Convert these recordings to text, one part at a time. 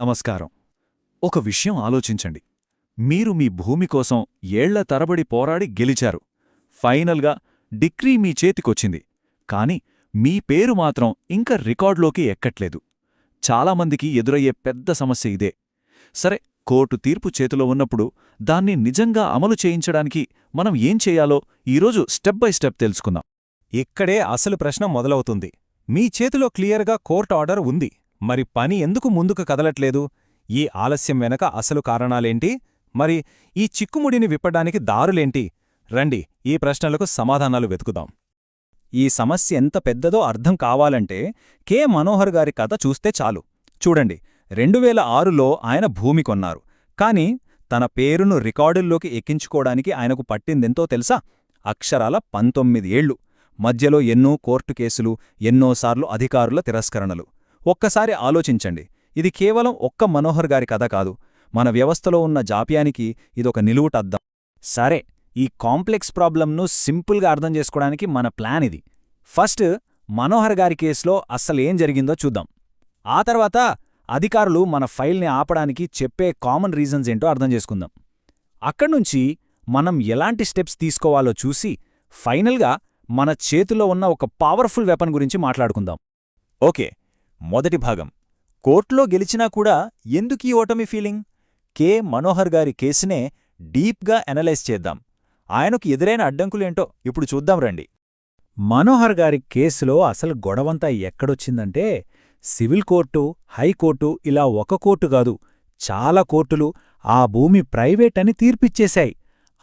నమస్కారం. ఒక విషయం ఆలోచించండి. మీరు మీ భూమి కోసం ఏళ్ళ తరబడి పోరాడి గెలిచారు. ఫైనల్గా డిక్రీ మీ చేతికొచ్చింది. కాని మీ పేరు మాత్రం ఇంకా రికార్డులోకి ఎక్కట్లేదు. చాలామందికి ఎదురయ్యే పెద్ద సమస్య ఇదే. సరే కోర్టు తీర్పు చేతిలో ఉన్నప్పుడు దాన్ని నిజంగా అమలు చేయించడానికి మనం ఏం చేయాలో ఈరోజు స్టెప్ బై స్టెప్ తెలుసుకుందాం. ఇక్కడే అసలు ప్రశ్న మొదలవుతుంది. మీ చేతిలో క్లియర్గా కోర్టు ఆర్డర్ ఉంది. మరి పని ఎందుకు ముందుకు కదలట్లేదు? ఈ ఆలస్యం వెనక అసలు కారణాలేంటి? మరి ఈ చిక్కుముడిని విప్పడానికి దారులేంటి? రండి ఈ ప్రశ్నలకు సమాధానాలు వెతుకుదాం. ఈ సమస్య ఎంత పెద్దదో అర్థం కావాలంటే కె. మనోహర్ గారి కథ చూస్తే చాలు. చూడండి రెండు వేల ఆరులో ఆయన భూమి కొన్నారు. కాని తన పేరును రికార్డుల్లోకి ఎక్కించుకోవడానికి ఆయనకు పట్టిందెంతో తెలుసా? అక్షరాల పంతొమ్మిది ఏళ్ళు మధ్యలో ఎన్నో కోర్టు కేసులు ఎన్నోసార్లు అధికారుల తిరస్కరణలు. ఒక్కసారి ఆలోచించండి. ఇది కేవలం ఒక్క మనోహర్ గారి కథ కాదు. మన వ్యవస్థలో ఉన్న జాప్యానికి ఇదొక నిలువుటద్దం సరే ఈ కాంప్లెక్స్ ప్రాబ్లంను సింపుల్గా అర్థం చేసుకోవడానికి మన ప్లాన్ ఇది. ఫస్ట్ మనోహర్ గారి కేసులో అస్సలేం జరిగిందో చూద్దాం. ఆ తర్వాత అధికారులు మన ఫైల్ని ఆపడానికి చెప్పే కామన్ రీజన్స్ ఏంటో అర్థం చేసుకుందాం. అక్కడ్నుంచి మనం ఎలాంటి స్టెప్స్ తీసుకోవాలో చూసి ఫైనల్గా మన చేతిలో ఉన్న ఒక పవర్ఫుల్ వెపన్ గురించి మాట్లాడుకుందాం. ఓకే మొదటి భాగం. కోర్టులో గెలిచినా కూడా ఎందుకీ ఓటమి ఫీలింగ్? కె. మనోహర్ గారి కేసునే డీప్గా అనలైజ్ చేద్దాం. ఆయనకు ఎదురైన అడ్డంకులేంటో ఇప్పుడు చూద్దాం రండి. మనోహర్ గారి కేసులో అసలు గొడవంతా ఎక్కడొచ్చిందంటే సివిల్ కోర్టు హైకోర్టు ఇలా ఒక కోర్టు కాదు చాలా కోర్టులు ఆ భూమి ప్రైవేట్ అని తీర్పిచ్చేశాయి.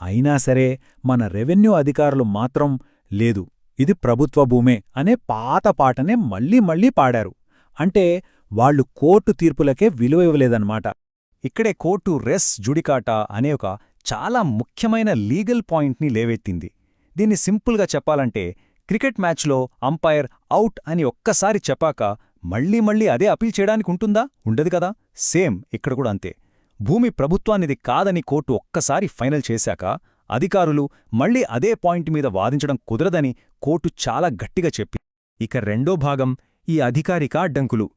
అయినా సరే మన రెవెన్యూ అధికారులు మాత్రం లేదు ఇది ప్రభుత్వ భూమే అనే పాత పాటనే మళ్ళీ మళ్ళీ పాడారు. అంటే వాళ్ళు కోర్టు తీర్పులకే విలువ ఇవ్వలేదన్నమాట. ఇక్కడే కోర్టు రెస్ జుడికాటా అనే ఒక చాలా ముఖ్యమైన లీగల్ పాయింట్ని లేవెత్తింది. దీన్ని సింపుల్గా చెప్పాలంటే క్రికెట్ మ్యాచ్లో అంపైర్ అవుట్ అని ఒక్కసారి చెప్పాక మళ్ళీ మళ్ళీ అదే అపీల్ చేయడానికి ఉంటుందా? ఉండదు కదా? సేమ్ ఇక్కడ కూడా అంతే. భూమి ప్రభుత్వానిది కాదని కోర్టు ఒక్కసారి ఫైనల్ చేశాక అధికారులు మళ్ళీ అదే పాయింట్ మీద వాదించడం కుదరదని కోర్టు చాలా గట్టిగా చెప్పి ఇక రెండో భాగం ఈ అధికారిక అడ్డంకులు.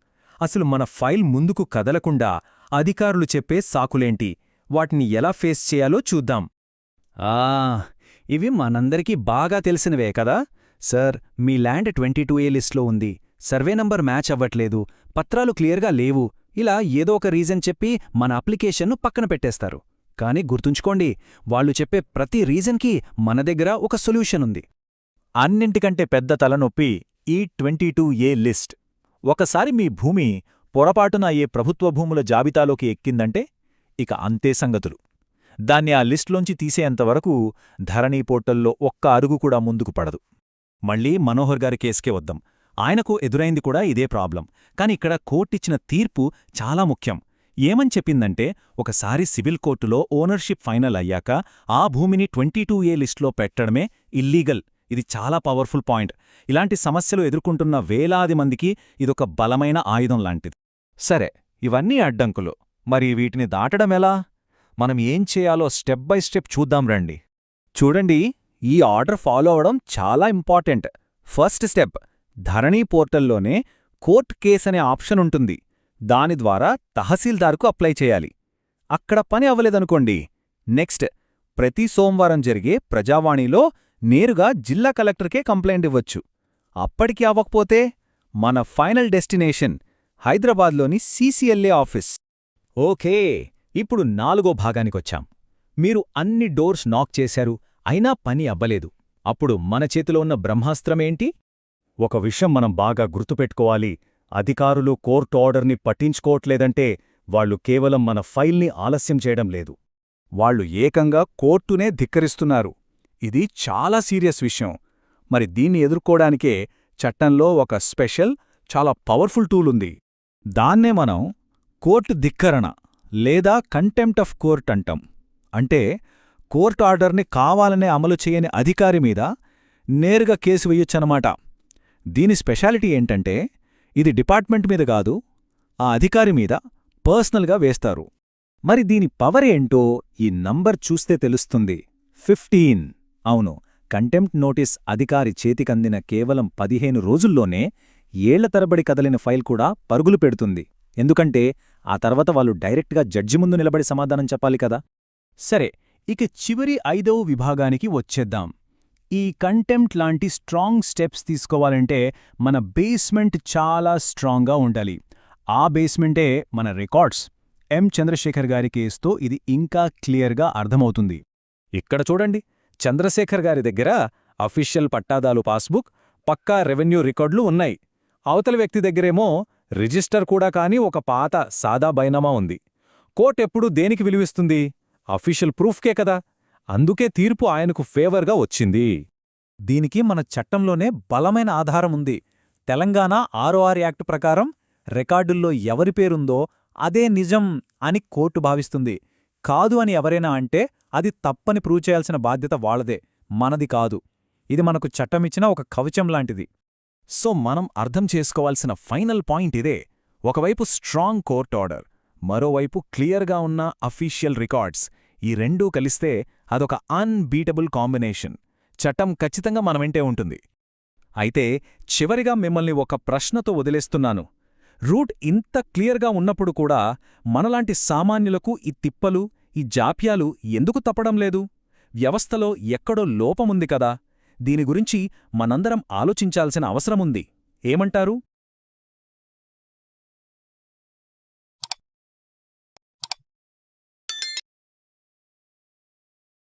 అసలు మన ఫైల్ ముందుకు కదలకుండా అధికారులు చెప్పే సాకులేంటి? వాటిని ఎలా ఫేస్ చేయాలో చూద్దాం. ఆ ఇవి మనందరికీ బాగా తెలిసినవే కదా? సార్ మీ ల్యాండ్ ట్వంటీ టూ ఏ లిస్ట్లో ఉంది. సర్వే నంబర్ మ్యాచ్ అవ్వట్లేదు. పత్రాలు క్లియర్గా లేవు. ఇలా ఏదో ఒక రీజన్ చెప్పి మన అప్లికేషన్ను పక్కన పెట్టేస్తారు. కానీ గుర్తుంచుకోండి వాళ్ళు చెప్పే ప్రతి రీజన్కి మన దగ్గర ఒక సొల్యూషన్ ఉంది. అన్నింటికంటే పెద్ద తలనొప్పి ఈ ట్వంటీ టూ ఏ లిస్ట్ ఒకసారి మీ భూమి పొరపాటున ఏ ప్రభుత్వ భూముల జాబితాలోకి ఎక్కిందంటే ఇక అంతే సంగతులు. దాన్ని ఆ లిస్ట్లోంచి తీసేంతవరకు ధరణీ పోర్టల్లో ఒక్క అరుగు కూడా ముందుకు పడదు. మళ్ళీ మనోహర్ గారి కేసుకే వద్దాం. ఆయనకు ఎదురైంది కూడా ఇదే ప్రాబ్లం. కాని ఇక్కడ కోర్టిచ్చిన తీర్పు చాలా ముఖ్యం. ఏమని చెప్పిందంటే ఒకసారి సివిల్ కోర్టులో ఓనర్షిప్ ఫైనల్ అయ్యాక ఆ భూమిని ట్వంటీ టూ ఏ లిస్టులో పెట్టడమే ఇల్లీగల్. ఇది చాలా పవర్ఫుల్ పాయింట్. ఇలాంటి సమస్యలు ఎదుర్కొంటున్న వేలాది మందికి ఇదొక బలమైన ఆయుధం లాంటిది. సరే ఇవన్నీ అడ్డంకులు. మరి వీటిని దాటడమెలా మనం ఏం చేయాలో స్టెప్ బై స్టెప్ చూద్దాం రండి. చూడండి ఈ ఆర్డర్ ఫాలో అవడం చాలా ఇంపార్టెంట్. ఫస్ట్ స్టెప్ ధరణీ పోర్టల్లోనే కోర్ట్ కేస్ అనే ఆప్షన్ ఉంటుంది. దాని ద్వారా తహసీల్దార్కు అప్లై చేయాలి. అక్కడ పని అవ్వలేదనుకోండి. నెక్స్ట్ ప్రతి సోమవారం జరిగే ప్రజావాణిలో నేరుగా జిల్లా కలెక్టర్కే కంప్లైంట్ ఇవ్వచ్చు. అప్పటికి అవ్వకపోతే మన ఫైనల్ డెస్టినేషన్ హైదరాబాద్లోని సీసీఎల్ఏ ఆఫీస్. ఓకే ఇప్పుడు నాలుగో భాగానికొచ్చాం. మీరు అన్ని డోర్స్ నాక్ చేశారు అయినా పని అవ్వలేదు. అప్పుడు మన చేతిలో ఉన్న బ్రహ్మాస్త్రమేంటి ఒక విషయం మనం బాగా గుర్తుపెట్టుకోవాలి. అధికారులు కోర్టు ఆర్డర్ని పట్టించుకోవట్లేదంటే వాళ్ళు కేవలం మన ఫైల్ని ఆలస్యం చేయడం లేదు. వాళ్ళు ఏకంగా కోర్టునే ధిక్కరిస్తున్నారు. ఇది చాలా సీరియస్ విషయం. మరి దీన్ని ఎదుర్కోడానికే చట్టంలో ఒక స్పెషల్ చాలా పవర్ఫుల్ టూల్ ఉంది. దాన్నే మనం కోర్టు ధిక్కరణ లేదా కంటెంప్ట్ ఆఫ్ కోర్ట్ అంటాం. అంటే కోర్టు ఆర్డర్ని కావాలనే అమలు చేయని అధికారి మీద నేరుగా కేసు వెయ్యొచ్చనమాట దీని స్పెషాలిటీ ఏంటంటే ఇది డిపార్ట్మెంట్ మీద కాదు ఆ అధికారి మీద పర్సనల్గా వేస్తారు. మరి దీని పవర్ ఏంటో ఈ నంబర్ చూస్తే తెలుస్తుంది. ఫిఫ్టీన్. అవును కంటెంప్ట్ నోటీస్ అధికారి చేతికందిన కేవలం పదిహేను రోజుల్లోనే ఏళ్ళ తరబడి కదలిన ఫైల్ కూడా పరుగులు పెడుతుంది. ఎందుకంటే ఆ తర్వాత వాళ్ళు డైరెక్ట్గా జడ్జి ముందు నిలబడి సమాధానం చెప్పాలి కదా. సరే ఇక చివరి ఐదవ విభాగానికి వచ్చేద్దాం. ఈ కంటెంప్ట్ లాంటి స్ట్రాంగ్ స్టెప్స్ తీసుకోవాలంటే మన బేస్మెంట్ చాలా స్ట్రాంగ్గా ఉండాలి. ఆ బేస్మెంటే మన రికార్డ్స్. ఎం. చంద్రశేఖర్ గారి కేసుతో ఇది ఇంకా క్లియర్గా అర్థమవుతుంది. ఇక్కడ చూడండి. చంద్రశేఖర్ గారి దగ్గర అఫీషియల్ పట్టాదాలు పాస్బుక్ పక్కా రెవెన్యూ రికార్డులు ఉన్నాయి. అవతలి వ్యక్తి దగ్గరేమో రిజిస్టర్ కూడా కాని ఒక పాత సాదా బైనామా ఉంది. కోర్టెప్పుడు దేనికి విలువిస్తుంది? అఫీషియల్ ప్రూఫ్కే కదా. అందుకే తీర్పు ఆయనకు ఫేవర్గా వచ్చింది. దీనికి మన చట్టంలోనే బలమైన ఆధారం ఉంది. తెలంగాణ ఆర్ఓఆర్ యాక్ట్ ప్రకారం రికార్డుల్లో ఎవరి పేరుందో అదే నిజం అని కోర్టు భావిస్తుంది. కాదు అని ఎవరైనా అంటే అది తప్పని ప్రూవ్ చేయాల్సిన బాధ్యత వాళ్ళదే మనది కాదు. ఇది మనకు చట్టమిచ్చిన ఒక కవచం లాంటిది. సో మనం అర్థం చేసుకోవాల్సిన ఫైనల్ పాయింట్ ఇదే. ఒకవైపు స్ట్రాంగ్ కోర్ట్ ఆర్డర్ మరోవైపు క్లియర్గా ఉన్న అఫీషియల్ రికార్డ్స్ ఈ రెండూ కలిస్తే అదొక అన్బీటబుల్ కాంబినేషన్ చట్టం ఖచ్చితంగా మన వెంటే ఉంటుంది. అయితే చివరిగా మిమ్మల్ని ఒక ప్రశ్నతో వదిలేస్తున్నాను. రూట్ ఇంత క్లియర్గా ఉన్నప్పుడు కూడా మనలాంటి సామాన్యులకు ఈ తిప్పలు ఈ జాప్యాలు ఎందుకు తప్పడం లేదు? వ్యవస్థలో ఎక్కడో లోపముంది కదా. దీని గురించి మనందరం ఆలోచించాల్సిన అవసరముంది. ఏమంటారు?